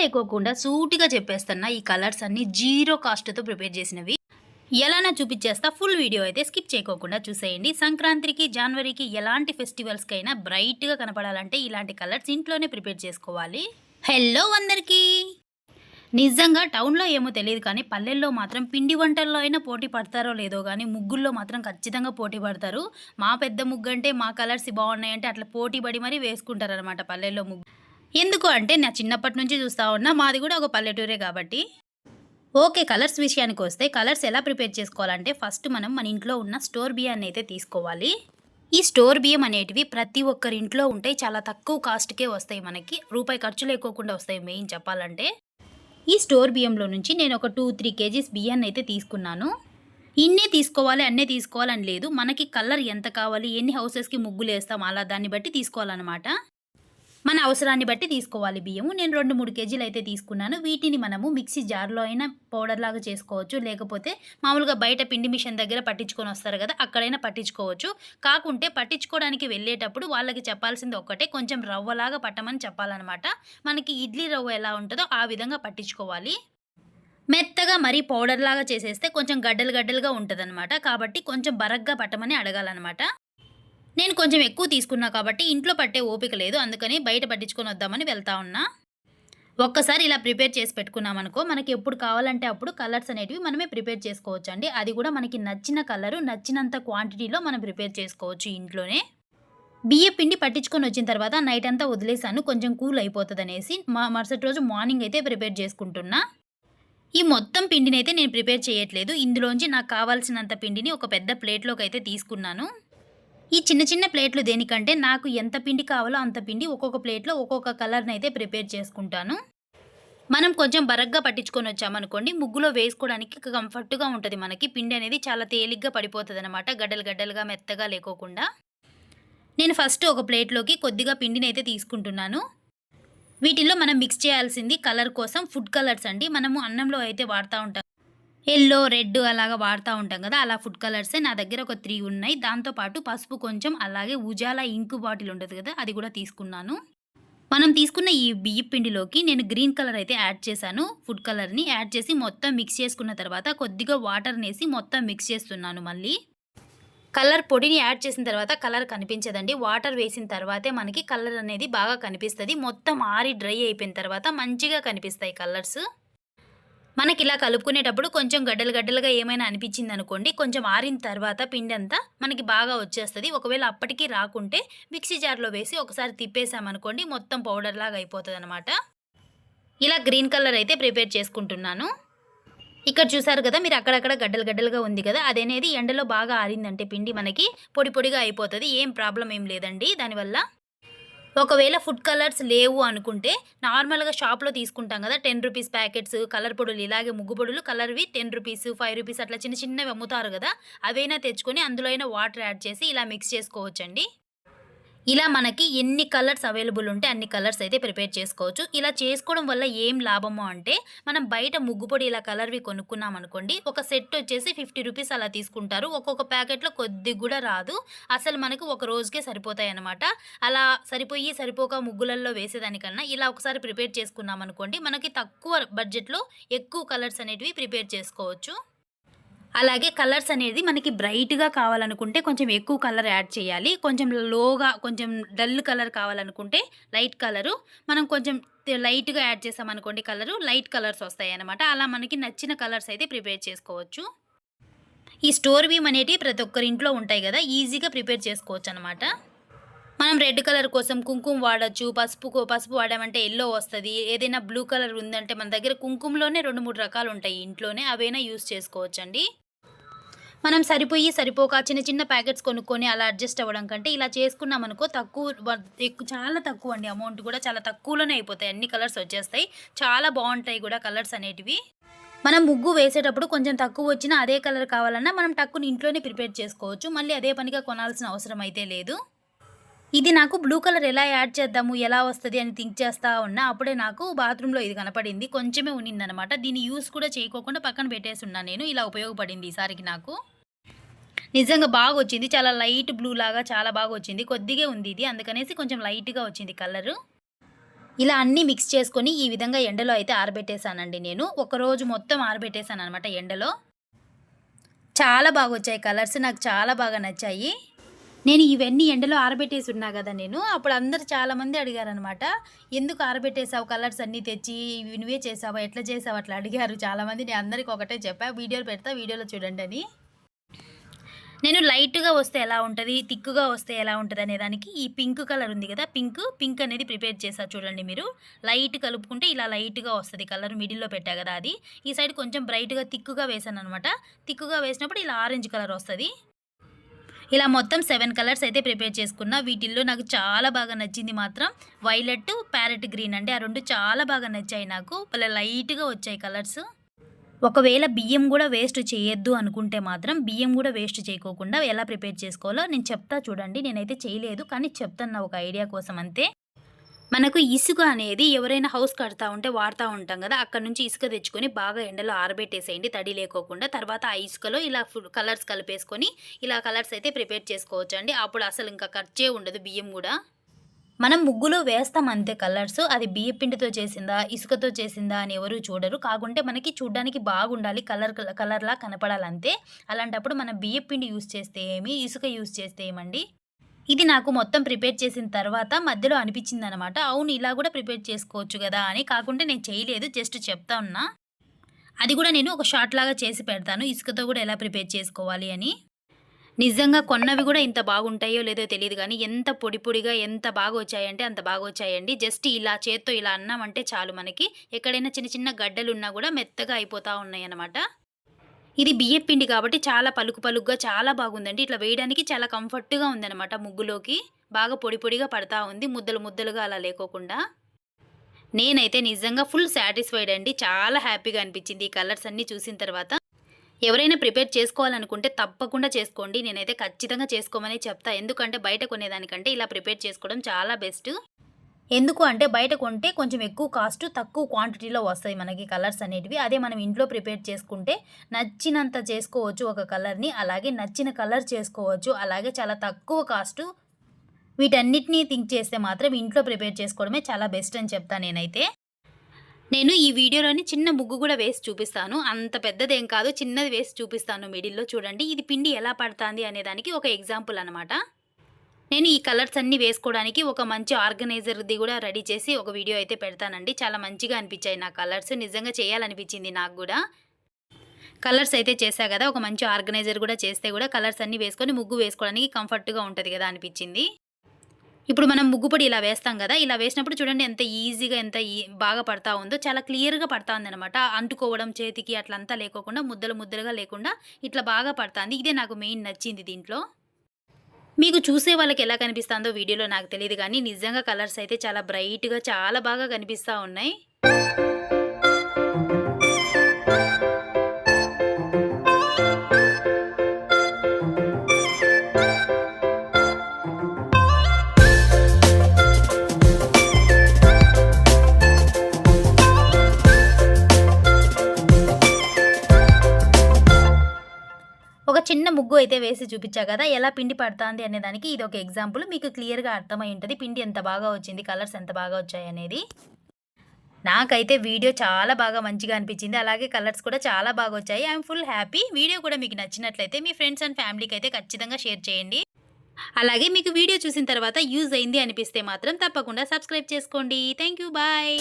లేకోకుండా సూటిగా చెప్పేస్తున్న ఈ కలర్స్ అన్ని జీరో కాస్ట్తో ప్రిపేర్ చేసినవి. ఎలానా చూపించేస్తా ఫుల్ వీడియో అయితే స్కిప్ చేయకోకుండా చూసేయండి. సంక్రాంతికి జనవరికి ఎలాంటి ఫెస్టివల్స్కైనా బ్రైట్గా కనపడాలంటే ఇలాంటి కలర్స్ ఇంట్లోనే ప్రిపేర్ చేసుకోవాలి. హలో అందరికీ! నిజంగా టౌన్లో ఏమో తెలియదు కానీ పల్లెల్లో మాత్రం పిండి వంటల్లో అయినా పోటీ పడతారో లేదో కానీ ముగ్గుల్లో మాత్రం ఖచ్చితంగా పోటీ పడతారు. మా పెద్ద ముగ్గు అంటే మా కలర్స్ బాగున్నాయంటే అట్లా పోటీ పడి మరీ వేసుకుంటారనమాట పల్లెల్లో ముగ్గు. ఎందుకు అంటే నా చిన్నప్పటి నుంచి చూస్తా ఉన్నా మాది కూడా ఒక పల్లెటూరే కాబట్టి. ఓకే కలర్స్ విషయానికి వస్తే కలర్స్ ఎలా ప్రిపేర్ చేసుకోవాలంటే ఫస్ట్ మనం మన ఇంట్లో ఉన్న స్టోర్ బియ్యాన్ని అయితే తీసుకోవాలి. ఈ స్టోర్ బియ్యం అనేటివి ప్రతి ఒక్కరి ఇంట్లో ఉంటాయి చాలా తక్కువ కాస్ట్కే వస్తాయి మనకి. రూపాయి ఖర్చు లేకోకుండా వస్తాయి మెయిన్ చెప్పాలంటే. ఈ స్టోర్ బియ్యంలో నుంచి నేను ఒక టూ త్రీ కేజీస్ బియ్యాన్ని అయితే తీసుకున్నాను. ఇన్నే తీసుకోవాలి అన్నే తీసుకోవాలని లేదు. మనకి కలర్ ఎంత కావాలి ఎన్ని హౌసెస్కి ముగ్గులు వేస్తాం అలా దాన్ని బట్టి తీసుకోవాలన్నమాట. మన అవసరాన్ని బట్టి తీసుకోవాలి బియ్యము. నేను రెండు మూడు కేజీలు అయితే తీసుకున్నాను. వీటిని మనము మిక్సీ జార్లో అయినా పౌడర్ లాగా చేసుకోవచ్చు. లేకపోతే మామూలుగా బయట పిండి మిషన్ దగ్గర పట్టించుకొని వస్తారు కదా అక్కడైనా పట్టించుకోవచ్చు. కాకుంటే పట్టించుకోవడానికి వెళ్ళేటప్పుడు వాళ్ళకి చెప్పాల్సింది ఒక్కటే కొంచెం రవ్వలాగా పట్టమని చెప్పాలన్నమాట. మనకి ఇడ్లీ రవ్వ ఎలా ఉంటుందో ఆ విధంగా పట్టించుకోవాలి. మెత్తగా మరీ పౌడర్ లాగా చేసేస్తే కొంచెం గడ్డలు గడ్డలుగా ఉంటుందన్నమాట. కాబట్టి కొంచెం బరగ్గా పట్టమని అడగాలన్నమాట. నేను కొంచెం ఎక్కువ తీసుకున్నా కాబట్టి ఇంట్లో పట్టే ఓపిక లేదు. అందుకని బయట పట్టించుకొని వద్దామని వెళ్తా ఉన్నా. ఒక్కసారి ఇలా ప్రిపేర్ చేసి పెట్టుకున్నామనుకో మనకి ఎప్పుడు కావాలంటే అప్పుడు కలర్స్ అనేటివి మనమే ప్రిపేర్ చేసుకోవచ్చు అండి అది కూడా మనకి నచ్చిన కలరు నచ్చినంత క్వాంటిటీలో మనం ప్రిపేర్ చేసుకోవచ్చు ఇంట్లోనే. బియ్య పిండి పట్టించుకొని వచ్చిన తర్వాత నైట్ అంతా వదిలేసాను కొంచెం కూల్ అయిపోతుంది అనేసి మా మరుసటి రోజు మార్నింగ్ అయితే ప్రిపేర్ చేసుకుంటున్నా. ఈ మొత్తం పిండిని అయితే నేను ప్రిపేర్ చేయట్లేదు. ఇందులోంచి నాకు కావాల్సినంత పిండిని ఒక పెద్ద ప్లేట్లోకి అయితే తీసుకున్నాను. ఈ చిన్న చిన్న ప్లేట్లు దేనికంటే నాకు ఎంత పిండి కావాలో అంత పిండి ఒక్కొక్క ప్లేట్లో ఒక్కొక్క కలర్ని అయితే ప్రిపేర్ చేసుకుంటాను. మనం కొంచెం బరగ్గా పట్టించుకొని వచ్చామనుకోండి ముగ్గులో వేసుకోవడానికి కంఫర్ట్గా ఉంటుంది మనకి. పిండి అనేది చాలా తేలిగ్గా పడిపోతుంది అనమాట గడ్డలు గడ్డలుగా మెత్తగా లేకోకుండా. నేను ఫస్ట్ ఒక ప్లేట్లోకి కొద్దిగా పిండిని అయితే తీసుకుంటున్నాను. వీటిల్లో మనం మిక్స్ చేయాల్సింది కలర్ కోసం ఫుడ్ కలర్స్ అండి. మనము అన్నంలో అయితే వాడుతూ ఉంటాం. ఎల్లో రెడ్ అలాగా వాడుతూ ఉంటాం కదా అలా ఫుడ్ కలర్సే నా దగ్గర ఒక త్రీ ఉన్నాయి. దాంతోపాటు పసుపు కొంచెం అలాగే ఉజాల ఇంకు బాటిల్ ఉంటుంది కదా అది కూడా తీసుకున్నాను. మనం తీసుకున్న ఈ బియ్య పిండిలోకి నేను గ్రీన్ కలర్ అయితే యాడ్ చేశాను. ఫుడ్ కలర్ని యాడ్ చేసి మొత్తం మిక్స్ చేసుకున్న తర్వాత కొద్దిగా వాటర్ వేసి మొత్తం మిక్స్ చేస్తున్నాను మళ్ళీ. కలర్ పొడిని యాడ్ చేసిన తర్వాత కలర్ కనిపించదండి. వాటర్ వేసిన తర్వాతే మనకి కలర్ అనేది బాగా కనిపిస్తుంది. మొత్తం ఆరి డ్రై అయిపోయిన తర్వాత మంచిగా కనిపిస్తాయి కలర్స్. మనకి ఇలా కలుపుకునేటప్పుడు కొంచెం గడ్డలు గడ్డలుగా ఏమైనా అనిపించింది అనుకోండి కొంచెం ఆరిన తర్వాత పిండి అంతా మనకి బాగా వచ్చేస్తుంది. ఒకవేళ అప్పటికి రాకుంటే మిక్సీ జార్లో వేసి ఒకసారి తిప్పేసామనుకోండి మొత్తం పౌడర్ లాగా అయిపోతుంది అనమాట ఇలా గ్రీన్ కలర్ అయితే ప్రిపేర్ చేసుకుంటున్నాను. ఇక్కడ చూసారు కదా మీరు అక్కడక్కడ గడ్డలు గడ్డలుగా ఉంది కదా అదనేది ఎండలో బాగా ఆరిందంటే పిండి మనకి పొడి పొడిగా అయిపోతుంది. ఏం ప్రాబ్లం ఏం లేదండి. దానివల్ల ఒకవేళ ఫుడ్ కలర్స్ లేవు అనుకుంటే నార్మల్గా షాప్లో తీసుకుంటాం కదా టెన్ రూపీస్ ప్యాకెట్స్ కలర్ పొడులు ఇలాగే ముగ్గు పొడులు కలర్వి టెన్ రూపీస్ ఫైవ్ రూపీస్ అట్లా చిన్న చిన్నవి అమ్ముతారు కదా అవైనా తెచ్చుకొని అందులో అయినా వాటర్ యాడ్ చేసి ఇలా మిక్స్ చేసుకోవచ్చండి. ఇలా మనకి ఎన్ని కలర్స్ అవైలబుల్ ఉంటే అన్ని కలర్స్ అయితే ప్రిపేర్ చేసుకోవచ్చు. ఇలా చేసుకోవడం వల్ల ఏం లాభమో అంటే మనం బయట ముగ్గుపొడి ఇలా కలర్వి కొనుక్కున్నాం అనుకోండి ఒక సెట్ వచ్చేసి ఫిఫ్టీ రూపీస్ అలా తీసుకుంటారు. ఒక్కొక్క ప్యాకెట్లో కొద్ది కూడా రాదు. అసలు మనకు ఒక రోజుకే సరిపోతాయి అనమాట అలా సరిపోయి సరిపోక ముగ్గులలో వేసేదానికన్నా ఇలా ఒకసారి ప్రిపేర్ చేసుకున్నాం అనుకోండి మనకి తక్కువ బడ్జెట్లో ఎక్కువ కలర్స్ అనేటివి ప్రిపేర్ చేసుకోవచ్చు. అలాగే కలర్స్ అనేది మనకి బ్రైట్గా కావాలనుకుంటే కొంచెం ఎక్కువ కలర్ యాడ్ చేయాలి. కొంచెం లోగా కొంచెం డల్ కలర్ కావాలనుకుంటే లైట్ కలరు. మనం కొంచెం లైట్గా యాడ్ చేసామనుకోండి కలరు లైట్ కలర్స్ వస్తాయి అన్నమాట అలా మనకి నచ్చిన కలర్స్ అయితే ప్రిపేర్ చేసుకోవచ్చు. ఈ స్టోర్ బీమ్ అనేటివి ప్రతి ఒక్కరి ఇంట్లో ఉంటాయి కదా ఈజీగా ప్రిపేర్ చేసుకోవచ్చు అనమాట మనం రెడ్ కలర్ కోసం కుంకుమ వాడచ్చు పసుపు పసుపు వాడామంటే ఎల్లో వస్తుంది. ఏదైనా బ్లూ కలర్ ఉందంటే మన దగ్గర కుంకుమలోనే రెండు మూడు రకాలు ఉంటాయి ఇంట్లోనే అవైనా యూస్ చేసుకోవచ్చండి. మనం సరిపోయి సరిపోక చిన్న చిన్న ప్యాకెట్స్ కొనుక్కొని అలా అడ్జస్ట్ అవ్వడం కంటే ఇలా చేసుకున్నాం అనుకో తక్కువ ఎక్కువ చాలా తక్కువ అండి అమౌంట్ కూడా చాలా తక్కువలోనే అయిపోతాయి. అన్ని కలర్స్ వచ్చేస్తాయి. చాలా బాగుంటాయి కూడా కలర్స్ అనేటివి. మనం ముగ్గు వేసేటప్పుడు కొంచెం తక్కువ వచ్చినా అదే కలర్ కావాలన్నా మనం టక్కుని ఇంట్లోనే ప్రిపేర్ చేసుకోవచ్చు. మళ్ళీ అదే పనిగా కొనాల్సిన అవసరం అయితే లేదు. ఇది నాకు బ్లూ కలర్ ఎలా యాడ్ చేద్దాము ఎలా వస్తుంది అని థింక్ చేస్తా ఉన్నా అప్పుడే నాకు బాత్రూంలో ఇది కనపడింది. కొంచెమే ఉన్నిందనమాట. దీన్ని యూస్ కూడా చేయకోకుండా పక్కన పెట్టేసి ఉన్నా నేను. ఇలా ఉపయోగపడింది ఈసారికి నాకు. నిజంగా బాగా వచ్చింది. చాలా లైట్ బ్లూ లాగా చాలా బాగా వచ్చింది. కొద్దిగా ఉంది ఇది. అందుకనేసి కొంచెం లైట్గా వచ్చింది కలరు ఇలా అన్నీ మిక్స్ చేసుకొని ఈ విధంగా ఎండలో అయితే ఆరబెట్టేశానండి నేను. ఒకరోజు మొత్తం ఆరబెట్టేశాను అనమాట ఎండలో. చాలా బాగా వచ్చాయి కలర్స్ నాకు చాలా బాగా నచ్చాయి. నేను ఇవన్నీ ఎండలో ఆరబెట్టేసి ఉన్నా కదా నేను. అప్పుడు అందరు చాలామంది అడిగారనమాట ఎందుకు ఆరబెట్టేసావు? కలర్స్ అన్నీ తెచ్చి ఇవి నువ్వే చేసావా? ఎట్లా చేసావు? అట్లా అడిగారు చాలామంది. నేను అందరికి ఒకటే చెప్పా వీడియోలు పెడతా వీడియోలో చూడండి అని. నేను లైట్గా వస్తే ఎలా ఉంటుంది? థిక్గా వస్తే ఎలా ఉంటుంది అనేదానికి ఈ పింక్ కలర్ ఉంది కదా పింక్ పింక్ అనేది ప్రిపేర్ చేసా చూడండి మీరు. లైట్ కలుపుకుంటే ఇలా లైట్గా వస్తుంది కలర్ మిడిల్లో పెట్టా కదా అది. ఈ సైడ్ కొంచెం బ్రైట్గా థిక్గా వేసాను అనమాట థిక్గా వేసినప్పుడు ఇలా ఆరెంజ్ కలర్ వస్తుంది. ఇలా మొత్తం సెవెన్ కలర్స్ అయితే ప్రిపేర్ చేసుకున్నా. వీటిల్లో నాకు చాలా బాగా నచ్చింది మాత్రం వైలెట్ ప్యారెట్ గ్రీన్ అండి. ఆ రెండు చాలా బాగా నచ్చాయి నాకు. ఇలా లైట్గా వచ్చాయి కలర్స్ ఒకవేళ బియ్యం కూడా వేస్ట్ చేయొద్దు అనుకుంటే మాత్రం బియ్యం కూడా వేస్ట్ చేయకోకుండా ఎలా ప్రిపేర్ చేసుకోవాలో నేను చెప్తా చూడండి. నేనైతే చేయలేదు కానీ చెప్తాను ఒక ఐడియా కోసం అంతే. మనకు ఇసుక అనేది ఎవరైనా హౌస్ కడతా ఉంటే వాడుతూ ఉంటాం కదా అక్కడ నుంచి ఇసుక తెచ్చుకొని బాగా ఎండలో ఆరబెట్టేసేయండి. తడి లేకోకుండా తర్వాత ఆ ఇసుకలో ఇలా కలర్స్ కలిపేసుకొని ఇలా కలర్స్ అయితే ప్రిపేర్ చేసుకోవచ్చు అండి అప్పుడు అసలు ఇంకా ఖర్చే ఉండదు బియ్యం కూడా. మనం ముగ్గులో వేస్తాం అంతే కలర్స్. అది బియ్య పిండితో చేసిందా ఇసుకతో చేసిందా అని ఎవరు చూడరు. కాకుంటే మనకి చూడడానికి బాగుండాలి కలర్ కలర్లా కనపడాలంతే. అలాంటప్పుడు మనం బియ్య పిండి యూస్ చేస్తే ఏమి ఇసుక యూస్ చేస్తే ఏమండి? ఇది నాకు మొత్తం ప్రిపేర్ చేసిన తర్వాత మధ్యలో అనిపించింది అనమాట అవును ఇలా కూడా ప్రిపేర్ చేసుకోవచ్చు కదా అని కాకుంటే నేను చేయలేదు జస్ట్ చెప్తా ఉన్నా. అది కూడా నేను ఒక షార్ట్ లాగా చేసి పెడతాను ఇసుకతో కూడా ఎలా ప్రిపేర్ చేసుకోవాలి అని. నిజంగా కొన్నవి కూడా ఇంత బాగుంటాయో లేదో తెలియదు కానీ ఎంత పొడి పొడిగా ఎంత బాగా వచ్చాయంటే అంత బాగా వచ్చాయండి. జస్ట్ ఇలా చేత్తో ఇలా అన్నామంటే చాలు మనకి. ఎక్కడైనా చిన్న చిన్న గడ్డలు ఉన్నా కూడా మెత్తగా అయిపోతూ ఉన్నాయి అన్నమాట ఇది బియ్యం పిండి కాబట్టి చాలా పలుకు పలుకుగా చాలా బాగుందండి. ఇట్లా వేయడానికి చాలా కంఫర్ట్గా ఉందన్నమాట ముగ్గులోకి. బాగా పొడి పొడిగా పడతా ఉంది. ముద్దలు ముద్దలుగా అలా లేకోకుండా. నేనైతే నిజంగా ఫుల్ సాటిస్ఫైడ్ అండి. చాలా హ్యాపీగా అనిపించింది ఈ కలర్స్ అన్నీ చూసిన తర్వాత. ఎవరైనా ప్రిపేర్ చేసుకోవాలనుకుంటే తప్పకుండా చేసుకోండి. నేనైతే ఖచ్చితంగా చేసుకోమని చెప్తా. ఎందుకంటే బయట కొనేదానికంటే ఇలా ప్రిపేర్ చేసుకోవడం చాలా బెస్ట్. ఎందుకు అంటే బయట కొంటే కొంచెం ఎక్కువ కాస్ట్ తక్కువ క్వాంటిటీలో వస్తాయి మనకి కలర్స్ అనేటివి. అదే మనం ఇంట్లో ప్రిపేర్ చేసుకుంటే నచ్చినంత చేసుకోవచ్చు ఒక కలర్ని అలాగే నచ్చిన కలర్ చేసుకోవచ్చు. అలాగే చాలా తక్కువ కాస్ట్ వీటన్నిటినీ థింక్ చేస్తే మాత్రం ఇంట్లో ప్రిపేర్ చేసుకోవడమే చాలా బెస్ట్ అని చెప్తాను నేనైతే. నేను ఈ వీడియోలోని చిన్న ముగ్గు కూడా వేసి చూపిస్తాను. అంత పెద్దదేం కాదు చిన్నది వేసి చూపిస్తాను మిడిల్లో చూడండి. ఇది పిండి ఎలా పడుతుంది అనేదానికి ఒక ఎగ్జాంపుల్ అనమాట నేను ఈ కలర్స్ అన్నీ వేసుకోవడానికి ఒక మంచి ఆర్గనైజర్ది కూడా రెడీ చేసి ఒక వీడియో అయితే పెడతానండి. చాలా మంచిగా అనిపించాయి నా కలర్స్. నిజంగా చేయాలనిపించింది నాకు కూడా. కలర్స్ అయితే చేశా కదా ఒక మంచి ఆర్గనైజర్ కూడా చేస్తే కూడా కలర్స్ అన్నీ వేసుకొని ముగ్గు వేసుకోవడానికి కంఫర్ట్గా ఉంటుంది కదా అనిపించింది. ఇప్పుడు మనం ముగ్గు పొడి ఇలా వేస్తాం కదా ఇలా వేసినప్పుడు చూడండి ఎంత ఈజీగా ఎంత ఈ- బాగా పడతా ఉందో చాలా క్లియర్గా పడతా ఉందనమాట అనమాట అంటుకోవడం చేతికి అట్లంతా లేకోకుండా ముద్దలు ముద్దలుగా లేకుండా ఇట్లా బాగా పడుతుంది ఇదే నాకు మెయిన్ నచ్చింది దీంట్లో. మీకు చూసే వాళ్ళకి ఎలా కనిపిస్తుందో వీడియోలో నాకు తెలియదు కానీ నిజంగా కలర్స్ అయితే చాలా బ్రైట్గా చాలా బాగా కనిపిస్తూ ఉన్నాయి. అయితే వేసి చూపించా కదా ఎలా పిండి పడుతుంది అనేదానికి ఇది ఒక ఎగ్జాంపుల్. మీకు క్లియర్గా అర్థమై ఉంటుంది పిండి ఎంత బాగా వచ్చింది కలర్స్ ఎంత బాగా వచ్చాయి అనేది. నాకైతే వీడియో చాలా బాగా మంచిగా అనిపించింది అలాగే కలర్స్ కూడా చాలా బాగా వచ్చాయి. I'm full happy. వీడియో కూడా మీకు నచ్చినట్లయితే మీ ఫ్రెండ్స్ అండ్ ఫ్యామిలీకి అయితే ఖచ్చితంగా షేర్ చేయండి. అలాగే మీకు వీడియో చూసిన తర్వాత యూజ్ అయింది అనిపిస్తే మాత్రం తప్పకుండా సబ్స్క్రైబ్ చేసుకోండి. Thank you bye.